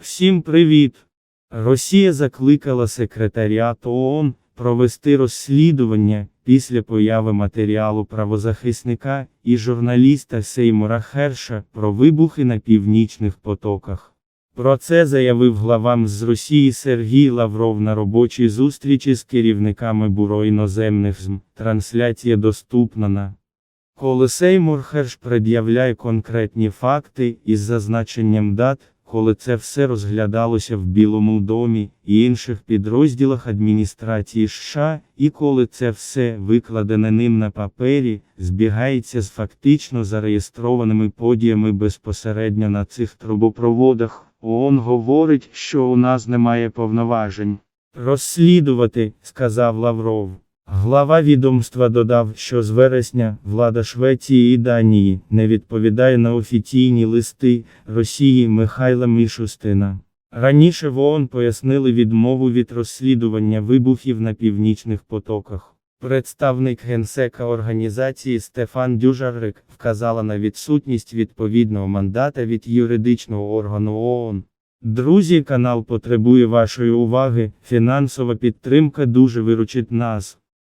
Всім привіт! Росія закликала секретаріат ООН провести розслідування після появи матеріалу правозахисника і журналіста Сеймура Херша про вибухи на північних потоках. Про це заявив главам з Росії Сергій Лавров на робочій зустрічі з керівниками Бюро іноземних ЗМ. Трансляція доступна на коли Сеймур Херш пред'являє конкретні факти із зазначенням дат, коли це все розглядалося в Білому домі і інших підрозділах адміністрації США, і коли це все викладене ним на папері, збігається з фактично зареєстрованими подіями безпосередньо на цих трубопроводах, ООН говорить, що у нас немає повноважень. Розслідувати, сказав Лавров. Глава відомства додав, що з вересня влада Швеції і Данії не відповідає на офіційні листи Росії Михайла Мішустина. Раніше в ООН пояснили відмову від розслідування вибухів на північних потоках. Представник генсека організації Стефан Дюжарик вказала на відсутність відповідного мандата від юридичного органу ООН. Друзі, канал потребує вашої уваги. Фінансова підтримка дуже виручить нас.